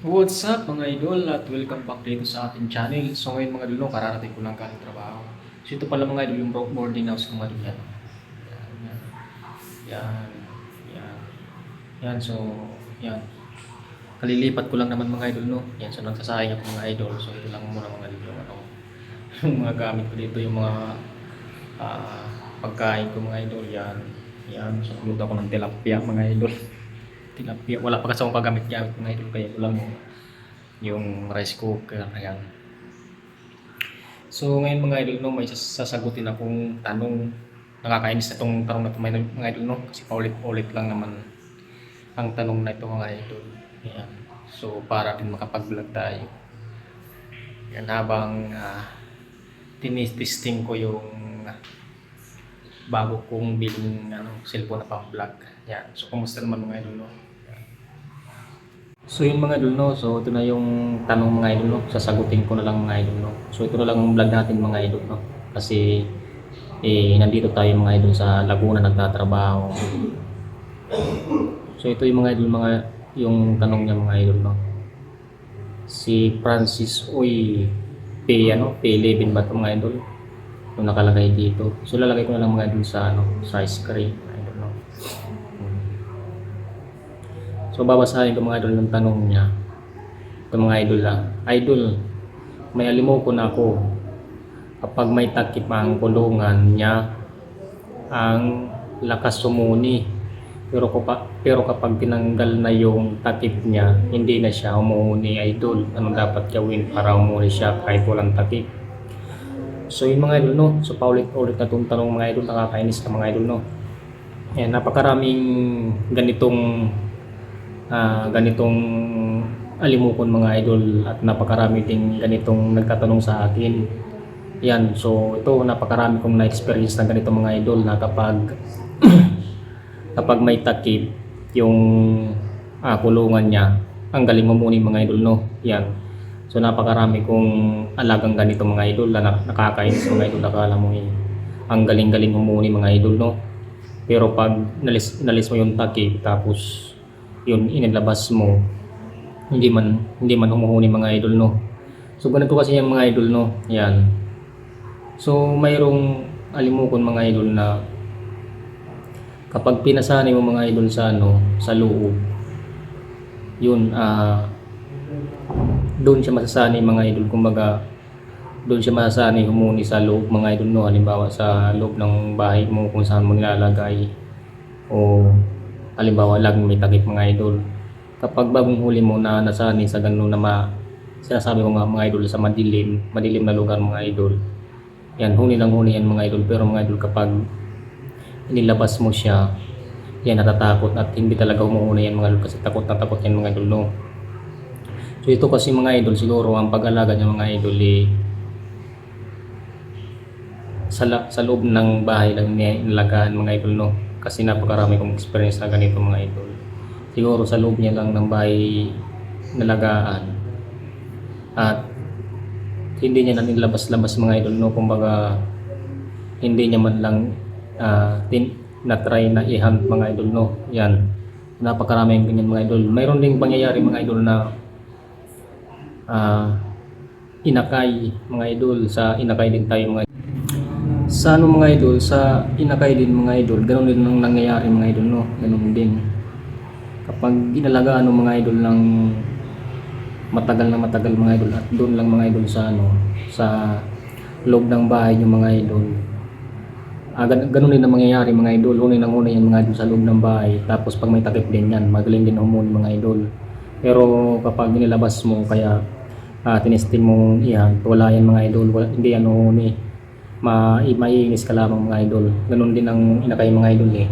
What's up mga idol at welcome back dito sa ating channel. So ngayon mga idol, kararating ko lang galing trabaho. So ito pala mga idol yung bro- boarding house ko mga idol yan. Yan, yan. Yan, yan. So, yan. Kalilipat ko lang naman mga idol, no. Yan, so nagsasayang ako mga idol. So ito lang muna mga idol yung ano, yung mga gamit ko dito, yung mga ah, pagkain ko mga idol. Yan, yan. So ako ng tilapia mga idol tilapia. Wala pa kasi akong kagamit-gamit mga idol kaya ko lang yung, rice cooker. Ayan. So ngayon mga idol no, may sas- sasagutin akong tanong. Nakakainis na itong tanong na ito mga idol no. Kasi paulit-ulit lang naman ang tanong na ito mga idol. Ayan. So para din makapag-vlog tayo. Yan habang uh, tinististing ko yung bago kong biling ano, cellphone na pang-vlog. Yan. So, kumusta naman mga idol, no? So, yun mga idol, no? So, ito na yung tanong mga idol, no? Sasagutin ko na lang mga idol, no? So, ito na lang ang vlog natin mga idol, no? Kasi, eh, nandito tayo mga idol sa Laguna nagtatrabaho. So, ito yung mga idol, mga, yung tanong niya mga idol, no? Si Francis Uy P, ano? P11 ba ito mga idol? Yung nakalagay dito. So, lalagay ko na lang mga idol sa, ano, sa screen. So babasahin ko mga idol ng tanong niya. Ito mga idol lang. Idol, may alimuko na ako. Kapag may takip ang kulungan niya, ang lakas sumuni. Pero, kapa, pero kapag tinanggal na yung takip niya, hindi na siya umuuni idol. Anong dapat gawin para umuuni siya kahit walang takip? So yun mga idol no. So paulit-ulit na itong tanong mga idol, nakakainis na mga idol no. Yan, napakaraming ganitong ah, ganitong alimukon mga idol at napakarami ding ganitong nagtatanong sa akin. Yan, so ito napakarami kong na-experience na ganito mga idol na kapag kapag may takip yung ah, kulungan niya, ang galing mo muna mga idol no. Yan. So napakarami kong alagang ganito mga idol na nak- nakakainis mga idol akala mo eh. Ang galing-galing mo muna mga idol no. Pero pag nalis, nalis mo yung takip tapos yun inilabas mo hindi man hindi man humuhuni mga idol no. So ganito kasi yung mga idol no. Yan. So mayroong alimukon mga idol na kapag pinasanay mo mga idol sa ano sa loob yun ah doon siya masasanay mga idol kumbaga doon siya masasanay humuni sa loob mga idol no halimbawa sa loob ng bahay mo kung saan mo nilalagay o halimbawa laging may takip mga idol. Kapag bagong huli mo na nasanay sa ganun na ma sinasabi ko nga mga idol sa madilim madilim na lugar mga idol. Yan huni lang huni yan mga idol. Pero mga idol kapag inilabas mo siya yan natatakot at hindi talaga umuuna yan mga idol kasi takot na takot yan mga idol no? So ito kasi mga idol siguro ang pag-alaga niya mga idol eh, sa, sa loob ng bahay lang niya nilagaan mga idol no. Kasi napakarami kong experience na ganito mga idol. Siguro sa loob niya lang ng bahay nalagaan. At hindi niya na nilabas-labas mga idol no. Kumbaga hindi niya man lang ah, tin, na-try na i-hunt mga idol no. Yan. Napakaraming ganyan mga idol. Mayroon ding pangyayari mga idol na ah inakay mga idol sa inakay din tayo mga sa ano mga idol sa inakay din mga idol. Ganun din ang nangyayari mga idol no? Ganun din. Kapag inalagaan ng mga idol ng matagal na matagal mga idol at doon lang mga idol sa ano sa loob ng bahay yung mga idol. Ah, gan- ganun din ang mangyayari mga idol. Huni ng huni yan mga idol sa loob ng bahay. Tapos pag may takip din yan magaling din humuni mga idol. Pero kapag nilabas mo kaya uh, tinesting mong iyan, wala yan mga idol, wala, hindi yan uhuni. Ma, maiinis ka lamang mga idol. Ganun din ang inakay mga idol eh.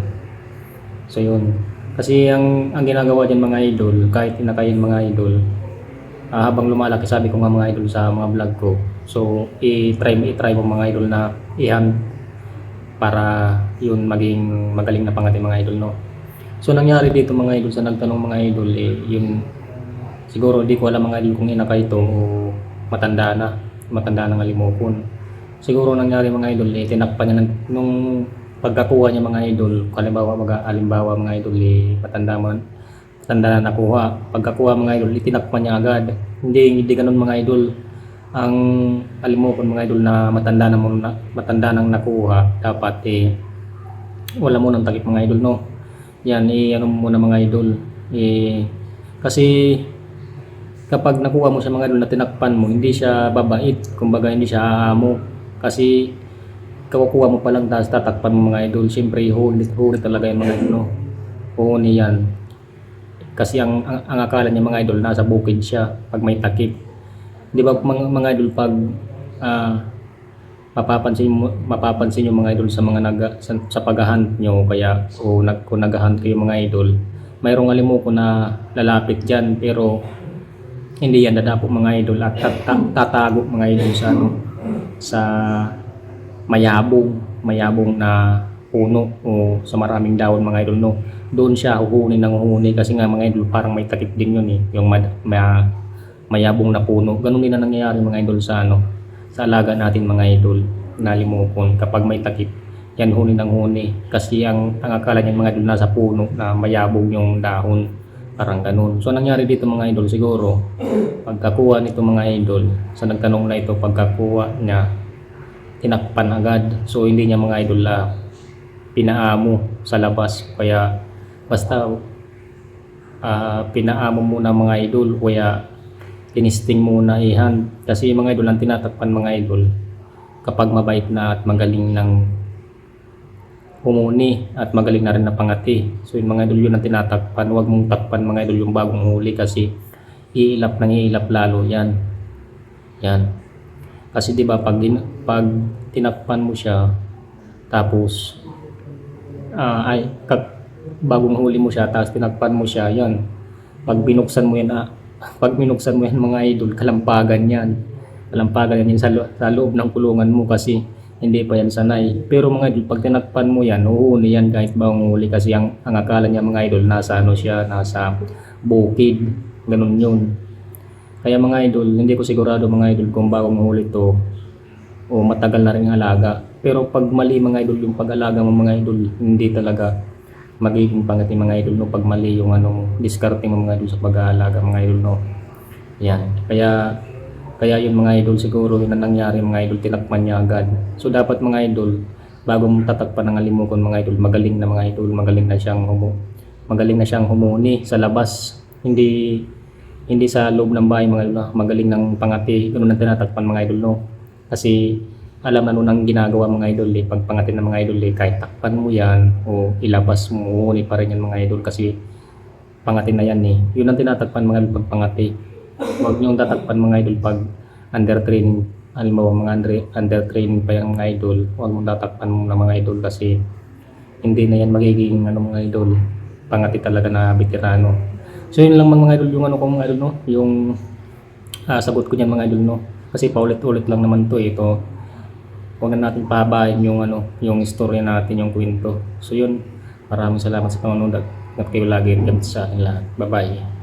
So yun. Kasi ang, ang ginagawa dyan mga idol, kahit inakayin mga idol, ah, habang lumalaki, sabi ko nga mga idol sa mga vlog ko, so i-try mo, i-try mo mga idol na ihan para yun maging magaling na pangating mga idol no. So nangyari dito mga idol sa nagtanong mga idol eh, yun siguro di ko alam mga idol kung inakay ito o matanda na, matanda ng alimokon. Siguro nangyari mga idol eh, tinakpan niya ng, nung pagkakuha niya mga idol, halimbawa mga halimbawa mga idol eh, matanda man, tanda na nakuha. Pagkakuha mga idol, itinakpan niya agad. Hindi, hindi ganun mga idol. Ang alam mo kung mga idol na matanda na mo na, matanda nang nakuha, dapat eh, wala mo nang takip mga idol no. Yan, eh, ano muna mga idol. Eh, kasi kapag nakuha mo siya mga idol na tinakpan mo, hindi siya babait. Kumbaga hindi siya aamo. Kasi kakukuha mo pa lang tapos tatakpan mo mga idol. Siyempre, huli, huli talaga yung mga idol. No? Huli yan. Kasi ang, ang, ang akala niya mga idol, nasa bukid siya pag may takip. Di ba mga, mga idol pag ah, mapapansin mapapansin yung mga idol sa mga nag sa, sa paghahunt nyo kaya o nag kung naghahunt kayo mga idol mayroong alimuko na lalapit diyan pero hindi yan dadapo mga idol at tat- tat- tatago mga idol sa ano sa mayabong mayabong na puno o sa maraming dahon mga idol no? Doon siya huhuni ng huhuni kasi nga mga idol parang may takip din yun eh. Yung mad, ma, mayabong na puno. Ganun din na nangyayari mga idol sa ano sa alaga natin mga idol na limupon kapag may takip yan huni ng huni kasi ang, ang akala niya mga idol nasa puno na mayabong yung dahon parang ganun. So nangyari dito mga idol siguro pagkakuha nito mga idol sa nagtanong na ito pagkakuha niya tinakpan agad. So hindi niya mga idol la pinaamo sa labas. Kaya basta ah, pinaamo muna mga idol kaya tinisting muna ihan kasi mga idol ang tinatakpan mga idol kapag mabait na at magaling ng humuni at magaling na rin na pangati. So yung mga idol yun ang tinatakpan huwag mong takpan mga idol yung bagong huli kasi iilap nang iilap lalo yan. Yan. Kasi di ba pag, pag tinakpan mo siya tapos ah, ay kag, bagong huli mo siya tapos tinakpan mo siya yan. Pag binuksan mo yan ah, pag binuksan mo yan mga idol kalampagan yan. Kalampagan yan sa, lo- sa loob ng kulungan mo kasi hindi pa yan sanay. Pero mga idol pag tinakpan mo yan uuuni yan kahit huli kasi ang, ang akala niya mga idol nasa ano siya nasa bukid. Ganun yun. Kaya mga idol hindi ko sigurado mga idol kung bagong huli to o matagal na rin alaga. Pero pag mali mga idol yung pag-alaga mo mga idol hindi talaga magiging pangati mga idol no? Pag mali yung ano discarding mo mga idol sa pag-aalaga mga idol no? Yan. Kaya kaya yun mga idol siguro yun ang nangyari mga idol tinakpan niya agad. So dapat mga idol bago mo tatakpan ng alimukon mga idol magaling na mga idol magaling na siyang humu magaling na siyang humuni sa labas. Hindi hindi sa loob ng bahay mga idol no? magaling ng pangati. Ganun ang tinatakpan mga idol no? Kasi alam na nun ang ginagawa mga idol eh. Pag pangati ng mga idol eh kahit takpan mo yan o ilabas mo uhuni pa rin yan mga idol. Kasi pangati na yan eh. Yun ang tinatakpan mga idol pag pangati huwag niyong tatakpan mga idol pag under training alam mga under, under training pa yung mga idol huwag mong tatakpan muna mga idol kasi hindi na yan magiging ano mga idol pangati talaga na veterano. So yun lang mga idol yung ano ko mga idol no? Yung ah, sagot ko niyan mga idol no? Kasi paulit-ulit lang naman to eh. ito huwag na natin pahabain yung ano yung story natin yung kwento. So yun. Maraming salamat sa panonood at at kayo lagi. Sa akin lahat. Bye bye